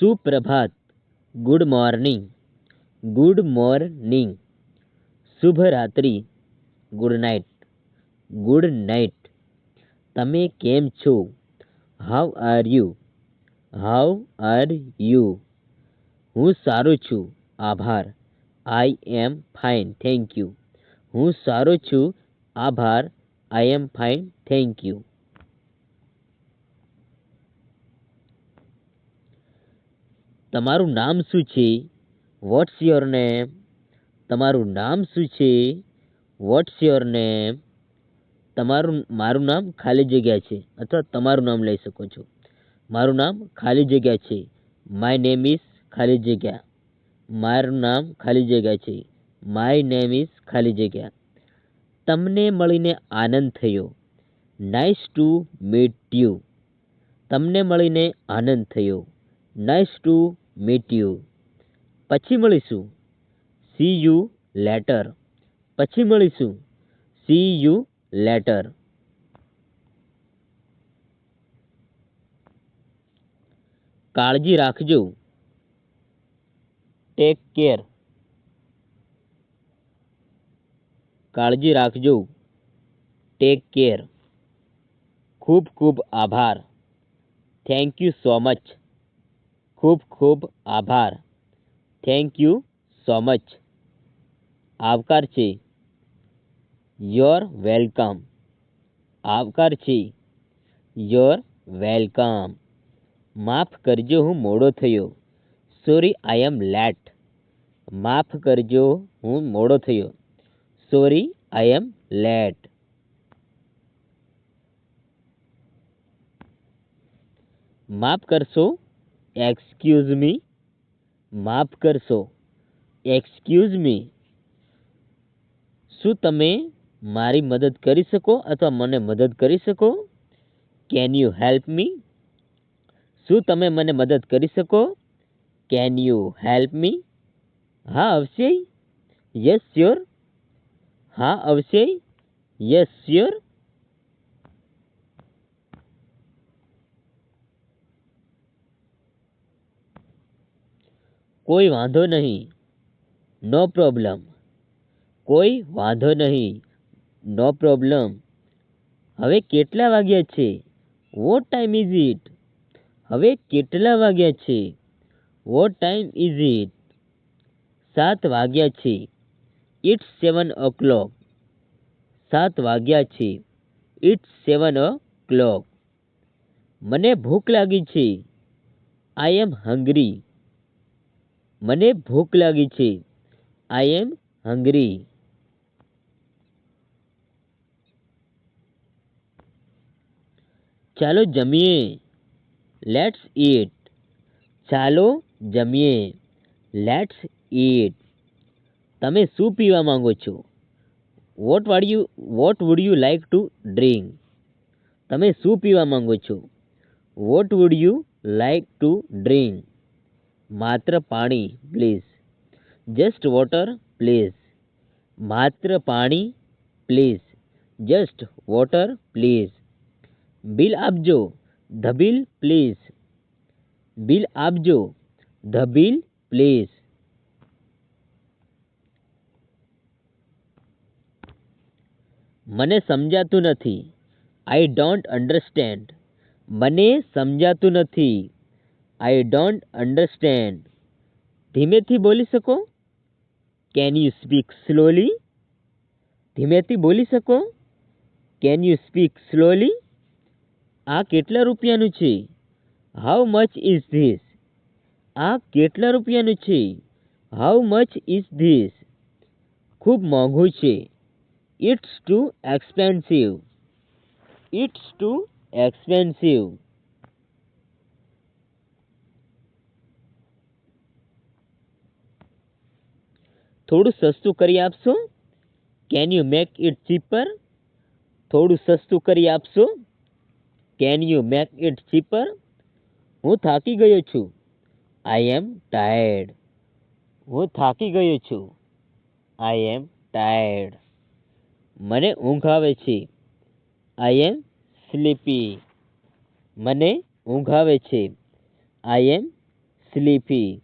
સુપ્રભાત good morning good morning શુભ રાત્રિ good night good night તમે કેમ છો how are you how are you હું સારો છું આભાર I am fine thank you હું સારો છું આભાર I am fine thank you તમારું નામ શું છે? વોટ્સ યોર નેમ તમારું નામ શું છે? વોટ્સ યોર નેમ તમારું, મારું નામ ખાલી જગ્યા છે. અથવા તમારું નામ લઈ શકો છો. મારું નામ ખાલી જગ્યા છે. માય નેમ ઇઝ ખાલી જગ્યા. મારું નામ ખાલી જગ્યા છે. માય નેમ ઇઝ ખાલી જગ્યા. તમને મળીને આનંદ થયો. નાઇસ ટુ મીટ યુ તમને મળીને આનંદ થયો. નાઇસ ટુ મીટ યુ પછી મળીશું સી યુ લેટર પછી મળીશું સી યુ લેટર કાળજી રાખજો ટેક કેર કાળજી રાખજો ટેક કેર ખૂબ ખૂબ આભાર થેન્ક યુ સો મચ ખૂબ ખૂબ આભાર. થેન્ક યુ સો મચ આવકાર છે. યોર વેલકમ આવકાર છે. યોર વેલકમ માફ કરજો, હું મોડો થયો. સોરી આઈ એમ લેટ માફ કરજો, હું મોડો થયો. સોરી આઈ એમ લેટ માફ કરશો એક્સક્યુઝ મી માફ કરશો એક્સક્યુઝ મી શું તમે મારી મદદ કરી શકો અથવા મને મદદ કરી શકો? કેન યુ હેલ્પ મી શું તમે મને મદદ કરી શકો? કેન યુ હેલ્પ મી હા, અવશ્ય. યસ શ્યોર હા, અવશ્ય. યસ શ્યોર કોઈ વાંધો નહીં. નો પ્રોબ્લેમ કોઈ વાંધો નહીં. નો પ્રોબ્લમ હવે કેટલા વાગ્યા છે? વોટ ટાઈમ ઇઝ ઇટ હવે કેટલા વાગ્યા છે? વોટ ટાઈમ ઇઝ ઇટ સાત વાગ્યા છે. ઇટ્સ સેવન ઓ ક્લોક સાત વાગ્યા છે. ઇટ્સ સેવન ઓ ક્લોક મને ભૂખ લાગી છે. આઈ એમ હંગ્રી મને ભૂખ લાગી છે. આઈ એમ હંગ્રી ચાલો જમીએ. લેટ્સ ઈટ ચાલો જમીએ. લેટ્સ ઈટ તમે શું પીવા માંગો છો? What would you what would you like to drink તમે શું પીવા માંગો છો? What would you like to drink માત્ર પાણી પ્લીઝ જસ્ટ વોટર પ્લીઝ માત્ર પાણી please just water please bill આપજો. ધ બિલ પ્લીઝ બિલ આપજો. ધ બિલ પ્લીઝ મને સમજાતું નથી. આઈ ડોન્ટ અન્ડરસ્ટેન્ડ મને સમજાતું નથી. આઈ ડોન્ટ અન્ડરસ્ટેન્ડ ધીમેથી બોલી શકો? કેન યુ સ્પીક સ્લોલી ધીમેથી બોલી શકો? કેન યુ સ્પીક સ્લોલી આ કેટલા રૂપિયાનું છે? હાઉ મચ ઇઝ ધીસ આ કેટલા રૂપિયાનું છે? હાઉ મચ ઇઝ ધીસ ખૂબ મોંઘું છે. It's too expensive it's too expensive થોડું સસ્તું કરી આપશો? Can you make it cheaper થોડું સસ્તું કરી આપશો? Can you make it cheaper હું થાકી ગયો છું. આઈ એમ ટાયર્ડ હું થાકી ગયો છું. આઈ એમ ટાયર્ડ મને ઊંઘ આવે છે. આઈ એમ સ્લીપી મને ઊંઘ આવે છે. આઈ એમ સ્લીપી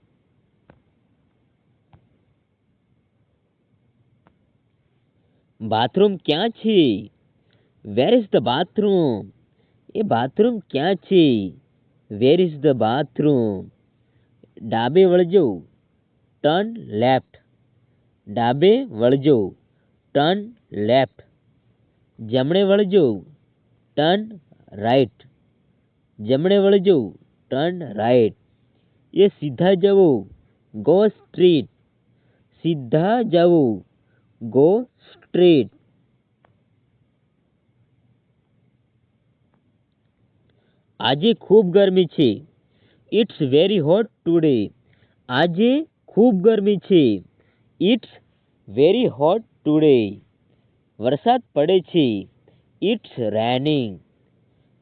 બાથરૂમ ક્યાં છે where is the bathroom A bathroom ક્યાં છે વેર ઇઝ ધ બાથરૂમ ડાબે વળજો ટર્ન લેફ્ટ ડાબે વળજો ટર્ન લેફ્ટ જમણે વળજો ટર્ન રાઈટ જમણે વળજો ટર્ન રાઈટ એ સીધા જવું ગો સ્ટ્રીટ સીધા જવું ગો સ્ટ્રીટ આજે ખૂબ ગરમી છે. ઇટ્સ વેરી હોટ ટુડે આજે ખૂબ ગરમી છે. ઇટ્સ વેરી હોટ ટુડે વરસાદ પડે છે. ઇટ્સ રેનિંગ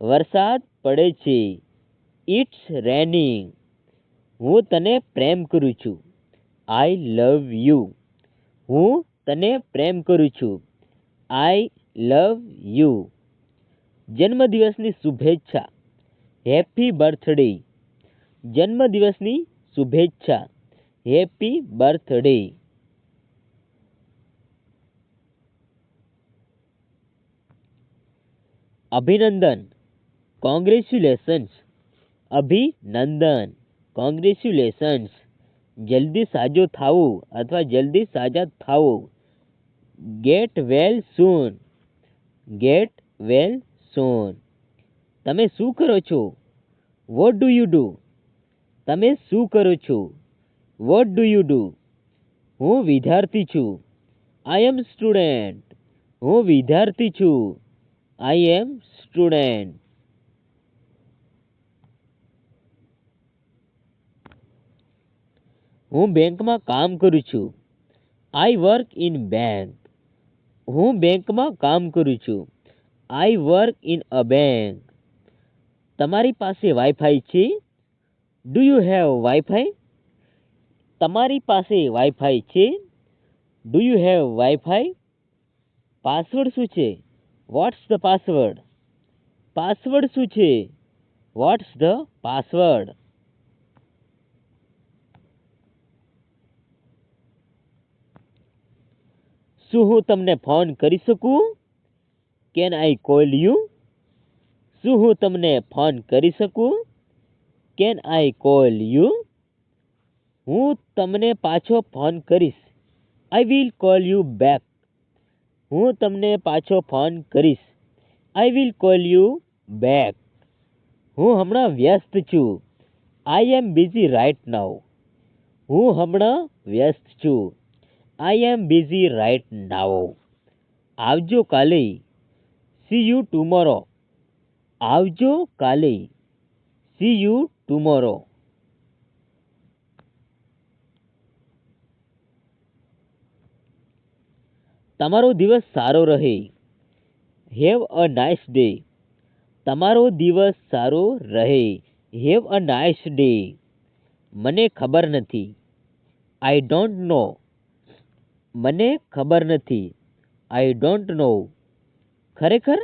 વરસાદ પડે છે. ઇટ્સ રેનિંગ હું તને પ્રેમ કરું છું. આઈ લવ યુ હું તને પ્રેમ કરું છું. આઈ લવ યુ જન્મદિવસની શુભેચ્છા. હેપી બર્થડે જન્મદિવસની શુભેચ્છા. હેપી બર્થડે અભિનંદન. કોંગ્રેચ્યુલેશન્સ અભિનંદન. કોંગ્રેચ્યુલેશન્સ જલ્દી સાજો થાવું અથવા જલ્દી સાજા થાવું ગેટ વેલ સૂન ગેટ વેલ સૂન તમે શું કરો છો? વોટ ડુ યુ ડુ તમે શું કરો છો? વોટ ડુ યુ ડુ હું વિદ્યાર્થી છું. આઈ એમ સ્ટુડન્ટ હું વિદ્યાર્થી છું. આઈ એમ સ્ટુડન્ટ હું બેંકમાં કામ કરું છું. આઈ વર્ક ઇન બેંક હું બેંકમાં કામ કરું છું. I work in a bank તમારી પાસે વાઈફાઈ છે? ડુ યુ હેવ વાઈફાઈ તમારી પાસે વાઈફાઈ છે? Do you have wifi password શું છે? વોટ્સ ધ પાસવર્ડ પાસવર્ડ શું છે? વોટ્સ ધ પાસવર્ડ શું હું તમને ફોન કરી શકું? કેન આઈ કોલ યુ શું હું તમને ફોન કરી શકું? કેન આઈ કોલ યુ હું તમને પાછો ફોન કરીશ. I will call you back હું તમને પાછો ફોન કરીશ. I will call you back હું હમણાં વ્યસ્ત છું. I am busy right now હું હમણાં વ્યસ્ત છું. આઈ એમ બિઝી રાઇટ નાવો આવજો કાલે. સી યુ ટુમોરો આવજો કાલે. સી યુ ટુમોરો તમારો દિવસ સારો રહે. હેવ અ નાઇસ ડે તમારો દિવસ સારો રહે. હેવ અ નાઇસ ડે મને ખબર નથી. આઈ ડોન્ટ નો મને ખબર નથી. આઈ ડોન્ટ નો ખરેખર?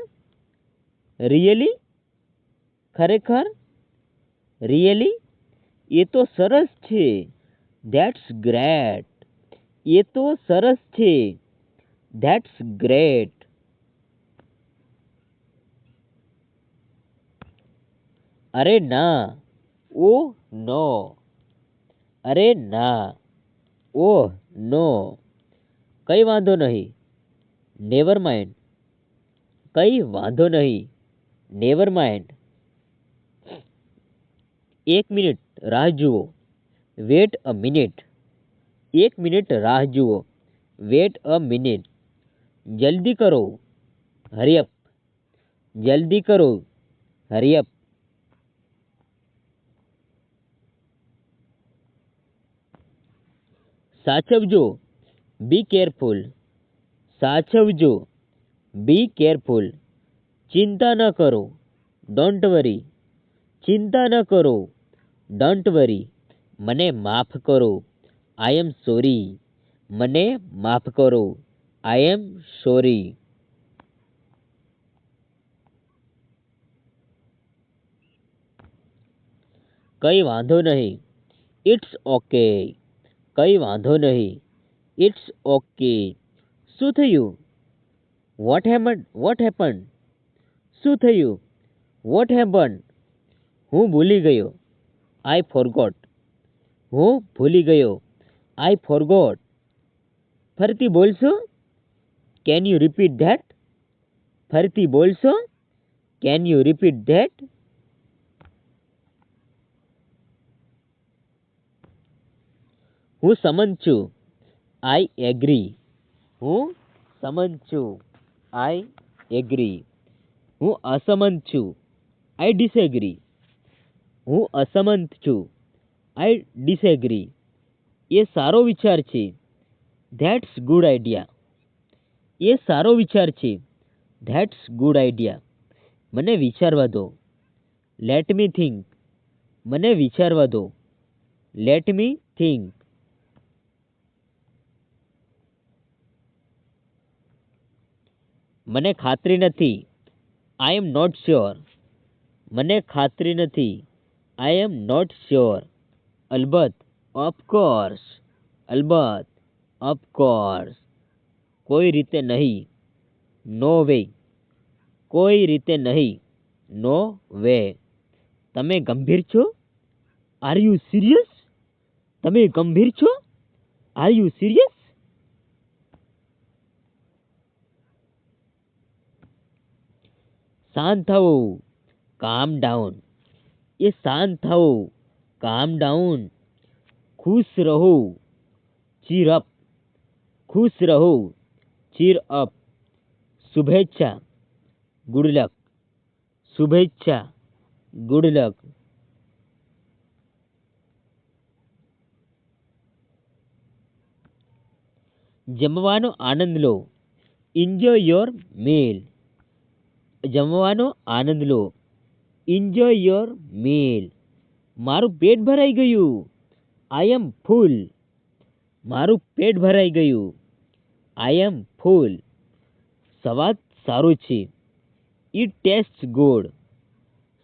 રિયલી ખરેખર? રિયલી એ તો સરસ છે. ધેટ્સ ગ્રેટ એ તો સરસ છે. ધેટ્સ ગ્રેટ અરે ના. ઓ, નો. અરે ના. ઓ નો. કઈ વાંધો નહીં. નેવર માઇન્ડ કઈ વાંધો નહીં. નેવર માઇન્ડ એક મિનિટ રાહ જુઓ. વેટ અ મિનિટ એક મિનિટ રાહ જુઓ. વેટ અ મિનિટ જલ્દી કરો. હરિયપ જલ્દી કરો. હરિયપ સાચવજો. Be careful સાચવજો. બી કેરફુલ ચિંતા ન કરો. ડોન્ટ વરી ચિંતા ન કરો. ડોન્ટ વરી મને માફ કરો. આઈ એમ સોરી મને માફ કરો. આઈ એમ સોરી કંઈ વાંધો નહીં. ઇટ્સ ઓકે કંઈ વાંધો નહીં. ઇટ્સ ઓકે શું થયું? વોટ હેપન વોટ હેપન શું થયું? વોટ હેપન હું ભૂલી ગયો. આઈ ફોરગોટ હું ભૂલી ગયો. આઈ ફોરગોટ ફરીથી બોલશો? કેન યુ રિપીટ ધેટ ફરીથી બોલશો? કેન યુ રિપીટ ધેટ હું સમજ છું. આઈ એગ્રી હું સંમત છું. આઈ એગ્રી હું અસમંત છું. આઈ ડિસએગ્રી હું અસમંત છું. આઈ ડિસએગ્રી એ સારો વિચાર છે. ધેટ્સ ગુડ આઈડિયા એ સારો વિચાર છે. ધેટ્સ ગુડ આઈડિયા મને વિચારવા દો. લેટ મી થિંક મને વિચારવા દો. લેટ મી થિંક મને ખાતરી નથી. આઈ એમ નોટ શ્યોર મને ખાતરી નથી. આઈ એમ નોટ શ્યોર અલબત્ત ઓફકોર્સ અલબત્ત ઓફકોર્સ કોઈ રીતે નહીં. નો વે કોઈ રીતે નહીં. નો વે તમે ગંભીર છો? આર યુ સિરિયસ તમે ગંભીર છો? આર યુ સિરિયસ શાંત થવું કામ ડાઉન એ શાંત થવું કામ ડાઉન ખુશ રહો ચીર અપ ખુશ રહો ચીર અપ શુભેચ્છા ગુડ લક શુભેચ્છા ગુડ લક જમવાનો આનંદ લો. Enjoy your meal. જમવાનો આનંદ લો. એન્જોય યોર મેલ મારું પેટ ભરાઈ ગયું. આઈ એમ ફૂલ મારું પેટ ભરાઈ ગયું. આઈ એમ ફૂલ સ્વાદ સારો છે. ઇટ ટેસ્ટ ગોડ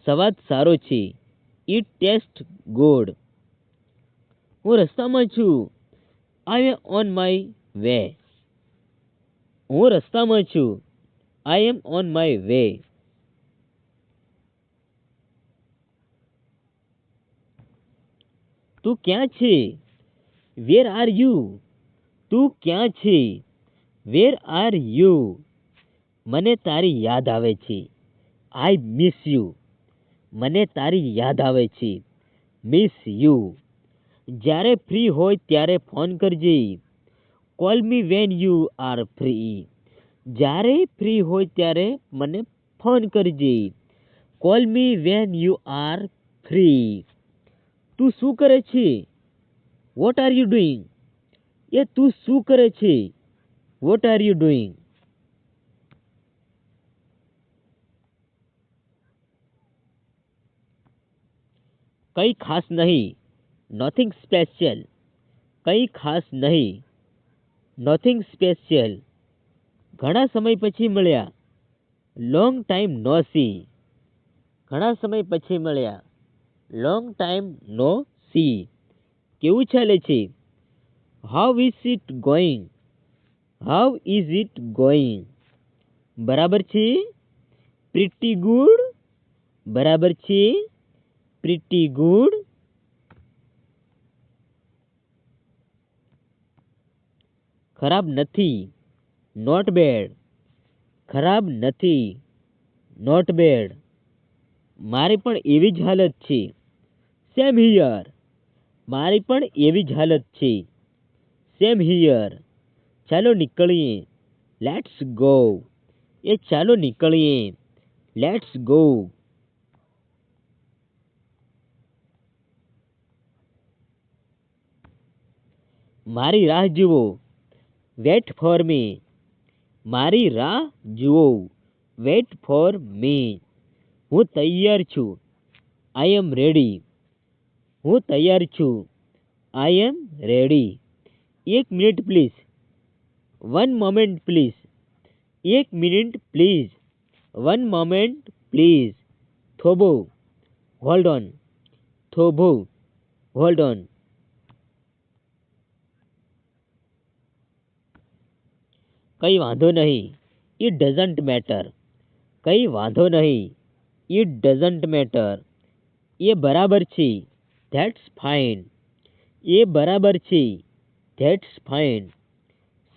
સ્વાદ સારો છે. ઇટ ટેસ્ટ ગોડ હું રસ્તામાં છું. I am on my way હું રસ્તામાં છું. I am on my way તું ક્યાં છે? વેર આર યુ તું ક્યાં છે? વેર આર યુ મને તારી યાદ આવે છે. આઈ મિસ યુ મને તારી યાદ આવે છે. મિસ યુ જ્યારે ફ્રી હોય ત્યારે ફોન કરજે. Call me when you are free જ્યારે ફ્રી હોય ત્યારે મને ફોન કરજે. Call me when you are free તું શું કરે છે? વોટ આર યુ ડુઈંગ એ તું શું કરે છે? વોટ આર યુ ડુઈંગ કંઈ ખાસ નહીં. નથિંગ સ્પેશિયલ કંઈ ખાસ નહીં. નથિંગ સ્પેશિયલ ઘણા સમય પછી મળ્યા. લોંગ ટાઈમ નો સી ઘણા સમય પછી મળ્યા. લોંગ ટાઈમ નો સી કેવું ચાલે છે? How is it going how is it going બરાબર છે? પ્રિટી ગુડ બરાબર છે? પ્રિટી ગુડ ખરાબ નથી. Not bad. ખરાબ નથી. Not bad. મારી પણ એવી જ હાલત છે. Same here. મારી પણ એવી જ હાલત છે. Same here. ચાલો નીકળીએ. Let's go. એ ચાલો નીકળીએ. Let's go. મારી રાહ જુઓ. Wait for me. મારી રાહ જુઓ. વેટ ફોર મી હું તૈયાર છું. આઈ એમ રેડી હું તૈયાર છું. આઈ એમ રેડી એક minute please one moment please એક minute please one moment please થોભો. હોલ્ડ ઓન થોભો. હોલ્ડ ઓન કંઈ વાંધો નહીં. ઇટ ડઝન્ટ મેટર કંઈ વાંધો નહીં. ઇટ ડઝન્ટ મેટર એ બરાબર છે. ધેટ્સ ફાઇન એ બરાબર છે. ધેટ્સ ફાઇન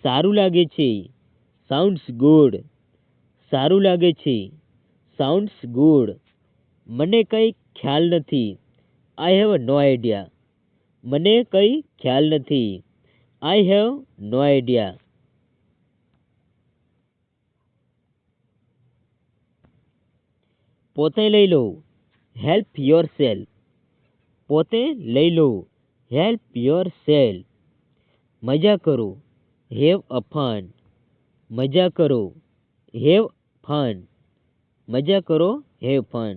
સારું લાગે છે. સાઉન્ડ્સ ગુડ સારું લાગે છે. સાઉન્ડ્સ ગુડ મને કંઈ ખ્યાલ નથી. આઈ હેવ નો આઈડિયા મને કંઈ ખ્યાલ નથી. આઈ હેવ નો આઈડિયા પોતે લઈ લો હેલ્પ યોર સેલ્ફ પોતે લઈ લો હેલ્પ યોર સેલ્ફ મજા કરો. હેવ અ ફન મજા કરો. હેવ ફન મજા કરો. Have fun